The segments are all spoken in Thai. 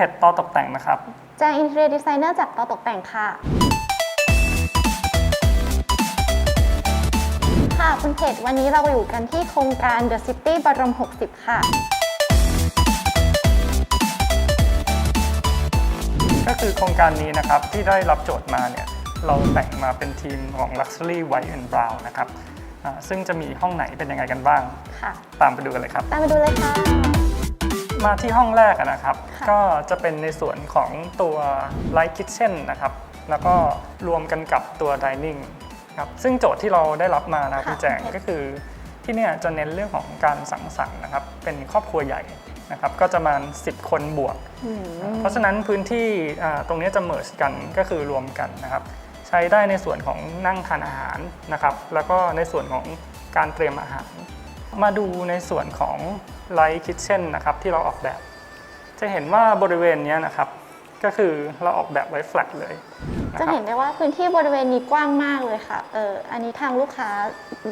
เพจต่อตกแต่งนะครับ แจงอินเทอร์ดีไซเนอร์จากต่อตกแต่งค่ะ ค่ะคุณเพจวันนี้เราอยู่กันที่โครงการ The City บรม 60 ค่ะ ก็คือโครงการนี้นะครับที่ได้รับโจทย์มาเนี่ยเราแต่งมาเป็นทีมของ Luxury White and Brown นะครับอ่าซึ่งจะมีห้องไหนเป็นยังไงกันบ้าง ค่ะ ตามไปดูกันเลยครับ ตามไปดูเลยค่ะ มาที่ห้องแรกอะนะครับค่ะก็จะเป็นในส่วนของตัว Light Kitchen นะครับ แล้วก็รวมกันกับตัว Dining ครับซึ่งโจทย์ที่เราได้รับมานะคุณแจงก็คือที่เนี่ยจะเน้นเรื่องของการสังสรรค์นะครับ เป็นครอบครัวใหญ่นะครับก็จะมา10 คนบวกอืมเพราะฉะนั้นพื้นที่อ่าตรงนี้จะเมิร์กันก็คือรวมกันนะครับ ใช้ได้ในส่วนของนั่งทานอาหารนะครับ แล้วก็ในส่วนของการเตรียมอาหาร มาดูในส่วนของ Light Kitchen นะครับที่เราออกแบบ จะเห็นว่าบริเวณเนี้ยนะครับ ก็คือเราออกแบบไว้แฟลตเลยนะจะครับเห็นได้ว่าพื้นที่บริเวณนี้กว้างมากเลยค่ะเอออันนี้ทางลูกค้า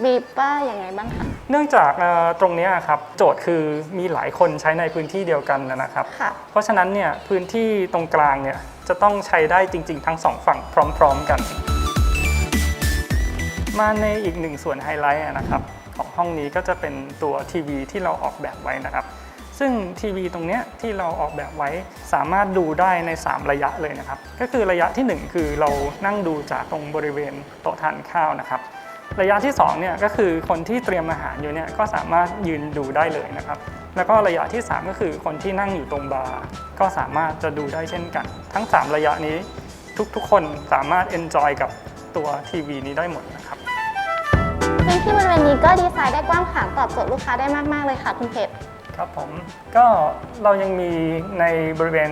บีบว่าอย่างไงบ้างคะเนื่องจากเอ่อตรงเนี้ยครับโจทย์คือมีหลายคนใช้ในพื้นที่เดียวกันนะครับค่ะเพราะฉะนั้นเนี่ยพื้นที่ตรงกลางเนี่ยจะต้องใช้ได้จริง ๆ ทั้งสองฝั่งพร้อม ๆกัน มาในอีกหนึ่งส่วนไฮไลท์อะนะครับ ของห้องนี้ก็จะเป็นตัวทีวีที่เราออกแบบไว้นะครับ ซึ่งทีวีตรงนี้ที่เราออกแบบไว้สามารถดูได้ใน 3 ระยะเลยนะครับ ก็คือระยะทีหนึ่1 คือเรานั่งดูจากตรงบริเวณโต๊ะทานข้าวนะครับ ระยะที่2เนี่ยก็คือคนที่เตรียมอาหารอยู่เนี่ยก็สามารถยืนดูได้เลยนะครับ แล้วก็ระยะที่ 3 ก็คือคนที่นั่งอยู่ตรงบาร์ก็สามารถจะดูได้เช่นกัน ทั้ง 3 ระยะนี้ทุกๆ คนสามารถ enjoy กับตัวทีวีนี้ได้หมดนะครับ พื้นที่บริเวณนี้ก็ดีไซน์ได้กว้างขวางตอบโจทย์ลูกค้าได้มาก ๆ เลยค่ะคุณเพชร ครับผมก็เรายังมีในบริเวณ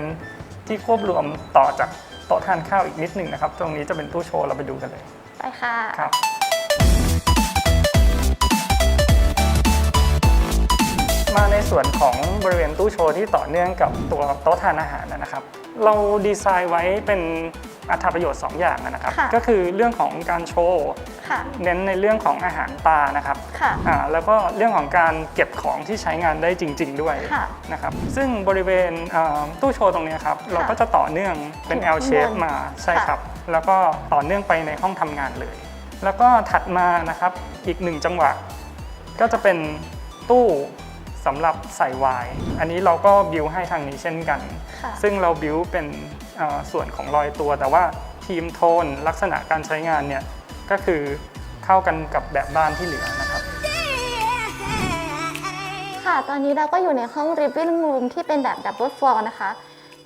ที่ควบรวมต่อจากโต๊ะทานข้าวอีกนิดหนึ่งนะครับ ตรงนี้จะเป็นตู้โชว์เราไปดูกันเลยไปค่ะ ครับ มาในส่วนของบริเวณตู้โชว์ที่ต่อเนื่องกับตัวโต๊ะทานอาหารนะครับ เราดีไซน์ไว้เป็นอัตราประโยชน์ 2 อย่างนะครับ ค่ะ ก็คือเรื่องของการโชว์ ค่ะ เน้นในเรื่องของอาหารตานะครับค่ะ อ่าแล้วก็เรื่องของการเก็บของที่ใช้งานได้จริง ๆ ด้วยค่ะนะครับซึ่งบริเวณอ่าตู้โชว์ตรงเนี้ยครับเราก็จะต่อเนื่องเป็นถึง L shape ข้างบนมาใช่ค่ะ ครับ แล้วก็ต่อเนื่องไปในห้องทำงานเลย แล้วก็ถัดมานะครับอีกหนึ่งจังหวะ ก็จะเป็นตู้สำหรับใส่ไวน์อันนี้เราก็บิวให้ทางนี้เช่นกัน ค่ะ ซึ่งเราบิวเป็นเอ่อส่วนของรอยตัว แต่ว่าทีมโทนลักษณะการใช้งานเนี่ย ก็คือเข้ากันกับแบบบ้านที่เหลือนะครับ ค่ะ ตอนนี้เราก็อยู่ในห้อง living room ที่เป็นแบบ double floor นะคะ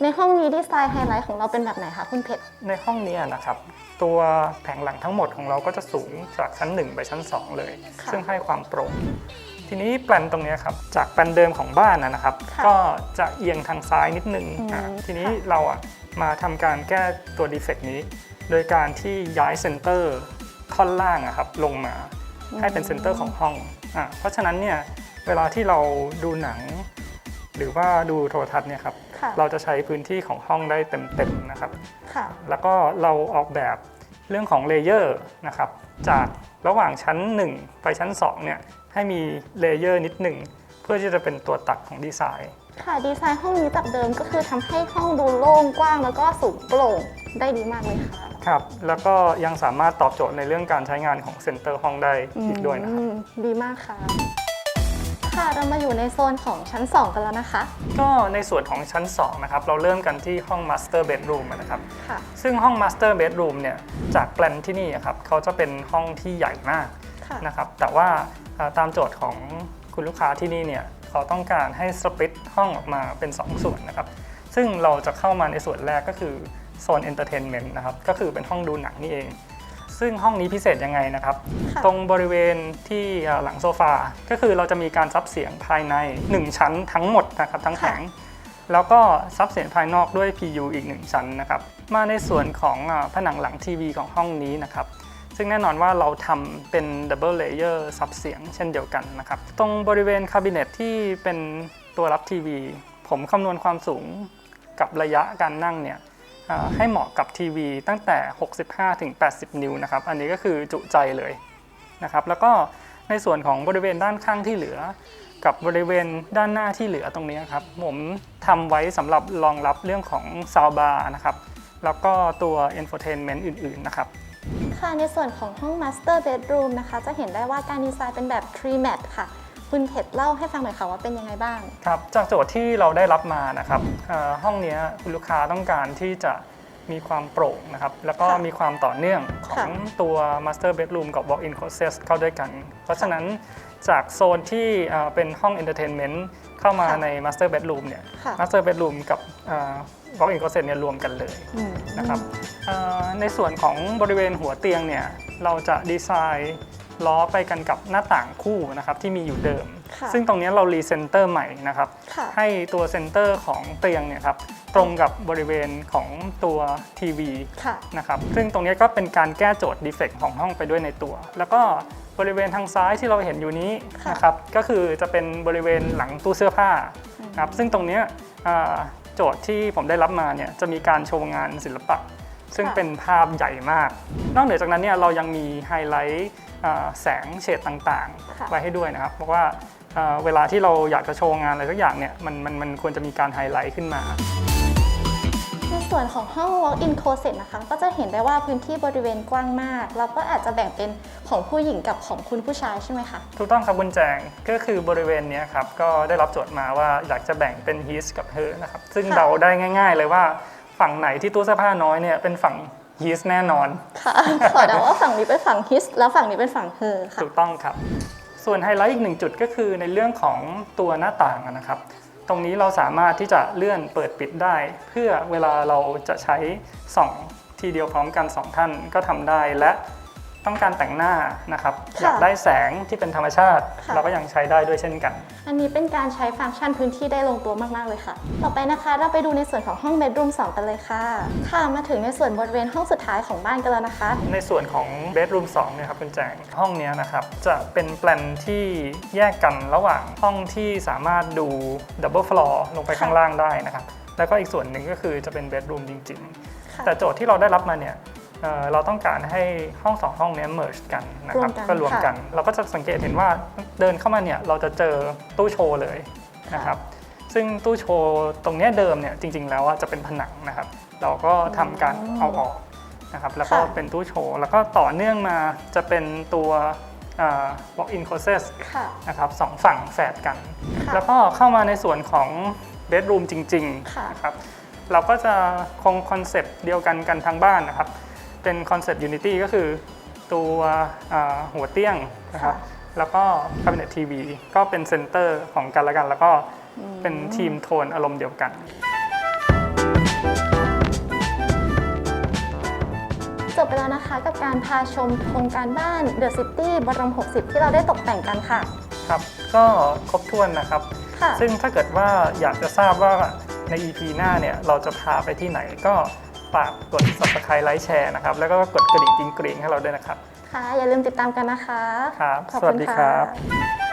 ในห้องนี้ดีไซน์ไฮไลท์ของเราเป็นแบบไหนคะคุณเพชร ในห้องเนี้นะครับ ตัวแผงหลังทั้งหมดของเราก็จะสูงจากชั้น 1 ไปชั้น 2 เลย ค่ะ ซึ่งให้ความโปร่งทีนี้แปลนตรงเนี้ยครับ จากแปลนเดิมของบ้านนะนะครับ ค่ะก็จะเอียงทางซ้ายนิดนึงอืมอ่าทีนี้ค่ะ เราอะมาทำการแก้ตัวดีเฟกต์นี้ โดยการที่ย้ายเซนเตอร์ ท่อนล่างอะครับลงมาให้เป็นเซนเตอร์ของห้องอะเพราะฉะนั้นเนี่ยเวลาที่เราดูหนัง หรือว่าดูโทรทัศน์เนี่ยครับค่ะเราจะใช้พื้นที่ของห้องได้เต็มๆนะครับ ค่ะ แล้วก็เราออกแบบเรื่องของเลเยอร์นะครับจากระหว่างชั้น 1 ไปชั้น2เนี่ยให้มีเลเยอร์นิดหนึ่งเพื่อที่จะเป็นตัวตัดของดีไซน์ ค่ะดีไซน์ห้องนี้จากเดิมก็คือทำให้ห้องดูโล่งกว้างแล้วก็สูงโปร่งได้ดีมากเลยค่ะ ครับแล้วก็ยังสามารถตอบโจทย์ในเรื่องการใช้งานของเซ็นเตอร์ห้องได้อีกด้วยนะครับอืมดีมากค่ะ ค่ะเรามาอยู่ในโซนของชั้น 2 กันแล้วนะคะ ก็ในส่วนของชั้น 2 นะครับ เราเริ่มกันที่ห้อง Master Bedroom นะครับ ค่ะ ซึ่งห้อง Master Bedroom เนี่ยจากแปลนที่นี่อะครับเขาจะเป็นห้องที่ใหญ่มากค่ะนะครับแต่ว่าเอ่อตามโจทย์ของคุณลูกค้าที่นี่เนี่ยเขาต้องการให้สปริตห้องออกมาเป็น 2 ส่วนนะครับ ซึ่งเราจะเข้ามาในส่วนแรกก็คือ โซนเอนเตอร์เทนเมนต์นะครับก็คือเป็นห้องดูหนังนี่เอง ซึ่งห้องนี้พิเศษยังไงนะครับค่ะตรงบริเวณที่เอ่อหลังโซฟา ก็คือเราจะมีการซับเสียงภายใน 1 ชั้นทั้งหมดนะครับทั้งแผงแล้วก็ซับเสียงภายนอกด้วย PU อีก 1 ชั้นนะครับมาในส่วนของเอ่อผนังหลังทีวีของห้องนี้นะครับซึ่งแน่นอนว่าเราทำเป็น Double Layer ซับเสียงเช่นเดียวกันนะครับตรงบริเวณคาบิเนตที่เป็นตัวรับทีวี ผมคำนวณความสูงกับระยะการนั่งเนี่ยเอ่อ ให้เหมาะกับทีวีตั้งแต่ 65 ถึง 80 นิ้วนะครับ อันนี้ก็คือจุใจเลยนะครับ แล้วก็ในส่วนของบริเวณด้านข้างที่เหลือ กับบริเวณด้านหน้าที่เหลือตรงนี้ครับ ผมทำไว้สำหรับรองรับเรื่องของซาวบาร์นะครับ แล้วก็ตัว Infotainment อื่น ๆ นะครับค่ะในส่วนของห้อง Master Bedroom นะคะ จะเห็นได้ว่าการดีไซน์เป็นแบบ tree mat ค่ะ คุณเพชรเล่าให้ฟังหน่อยค่ะว่าเป็นยังไงบ้าง ครับจากโจทย์ที่เราได้รับมานะครับเอ่อห้องเนี้ยคุณลูกค้าต้องการที่จะมีความโปร่งนะครับ แล้วก็ค่ะมีความต่อเนื่องขอค่ะงตัว Master Bedroom กับ Walk-in Closet เข้าด้วยกัน เพราะฉะนั้นจากโซนที่เอ่อเป็นห้อง Entertainment เข้ามาค่ะใน Master Bedroom เนี่ยค่ะ Master Bedroom กับเอ่อ Walk-in Closet เนี่ยรวมกันเลยอืมนะครับเอ่อในส่วนของบริเวณหัวเตียงเนี่ย เราจะดีไซน์ ล้อไปกันกับหน้าต่างคู่นะครับที่มีอยู่เดิม ค่ะซึ่งตรงเนี้ยเรารีเซนเตอร์ใหม่นะครับ ค่ะให้ตัวเซนเตอร์ของเตียงเนี่ยครับตรงกับบริเวณของตัวทีวี ค่ะ นะครับซึ่งตรงเนี้ยก็เป็นการแก้โจทย์ดีเฟกต์ของห้องไปด้วยในตัว แล้วก็บริเวณทางซ้ายที่เราเห็นอยู่นี้ค่ะ นะครับก็คือจะเป็นบริเวณหลังตู้เสื้อผ้าครับซึ่งตรงเนี้ยอ่าโจทย์ที่ผมได้รับมาเนี่ยจะมีการโชว์งานศิลปะ ซึ่งเป็นภาพใหญ่มาก นอกเหนือจากนั้นเนี่ยเรายังมีไฮไลท์อ่าแสงเฉดต่างค่ะๆไว้ให้ด้วยนะครับ เพราะว่าเอ่อเวลาที่เราอยากจะโชว์งานอะไรสักอย่างเนี่ยมันมันมันควรจะมีการไฮไลท์ขึ้นมา ในส่วนของห้อง walk-in closet นะคะ ก็จะเห็นได้ว่าพื้นที่บริเวณกว้างมากแล้วก็อาจจะแบ่งเป็นของผู้หญิงกับของคุณผู้ชายใช่ไหมคะ ถูกต้องครับคุณแจง ก็คือบริเวณเนี้ยครับ ก็ได้รับโจทย์มาว่าอยากจะแบ่งเป็น his กับ her นะครับ ซึ่งค่ะเดาได้ง่าย ๆ เลยว่า ฝั่งไหนที่ตู้เสื้อผ้าน้อยเนี่ยเป็นฝั่ง his แน่นอน ค่ะ ขอเดาว่าฝั่งนี้เป็นฝั่ง his แล้วฝั่งนี้เป็นฝั่ง her ค่ะ ถูกต้องครับ ส่วนไฮไลท์อีกหนึ่งจุดก็คือในเรื่องของตัวหน้าต่างอะนะครับ ตรงนี้เราสามารถที่จะเลื่อนเปิดปิดได้ เพื่อเวลาเราจะใช้ส่องทีเดียวพร้อมกันสองท่านก็ทำได้และ ต้องการแต่งหน้านะครับค่ะอยากได้แสงที่เป็นธรรมชาติค่ะเราก็ยังใช้ได้ด้วยเช่นกัน อันนี้เป็นการใช้ฟังก์ชันพื้นที่ได้ลงตัวมาก ๆ เลยค่ะ ต่อไปนะคะเราไปดูในส่วนของห้อง bedroom 2กันเลยค่ะค่ะมาถึงในส่วนบริเวณห้องสุดท้ายของบ้านกันแล้วนะคะ ในส่วนของ bedroom 2เนี่ยครับคุณแจงห้องเนี้ยนะครับจะเป็นแปลนที่แยกกันระหว่างห้องที่สามารถดู double floor ลงไปข้างล่างได้นะครับแล้วก็อีกส่วนหนึ่งก็คือจะเป็น bedroom จริงค่ะๆแต่โจทย์ที่เราได้รับมาเนี่ย เอ่อเราต้องการให้ห้องสองห้องเนี้ย merge กันนะครับรวมกันก็รวมกัน เราก็จะสังเกตเห็นว่าเดินเข้ามาเนี่ยเราจะเจอตู้โชว์เลยนะครับ ซึ่งตู้โชว์ตรงเนี้ยเดิมเนี่ยจริง ๆ แล้วอะจะเป็นผนังนะครับ เราก็ทำการเอาออกนะครับ แล้วก็ค่ะ เป็นตู้โชว์ แล้วก็ต่อเนื่องมาจะเป็นตัวอ่า walk-in closet ค่ะ นะครับสองฝั่งแฝดกัน ค่ะแล้วก็เข้ามาในส่วนของ bedroom จริงค่ะ ๆนะครับเราก็จะคงคอนเซปต์เดียวกันกันทั้งบ้านนะครับ เป็นคอนเซปต์ unity ก็คือตัวอ่าหัวเตียงนะครับค่ะแล้วก็ cabinet TV ก็เป็นเซนเตอร์ของกันและกัน แล้วก็เป็นทีมโทนอารมณ์เดียวกันจบไปแล้วนะคะกับการพาชมโครงการบ้าน The City บรม 60 ที่เราได้ตกแต่งกันค่ะ ครับก็ครบถ้วนนะครับค่ะซึ่งถ้าเกิดว่าอยากจะทราบว่าใน EP หน้าเนี่ยเราจะพาไปที่ไหนก็ ฝากกด subscribe ไลค์แชร์นะครับ แล้วก็กดกระดิ่งกริ๊งๆให้เราด้วยนะครับ ค่ะ อย่าลืมติดตามกันนะคะ ครับ ขอบสวัคุสณดีค่ะครับ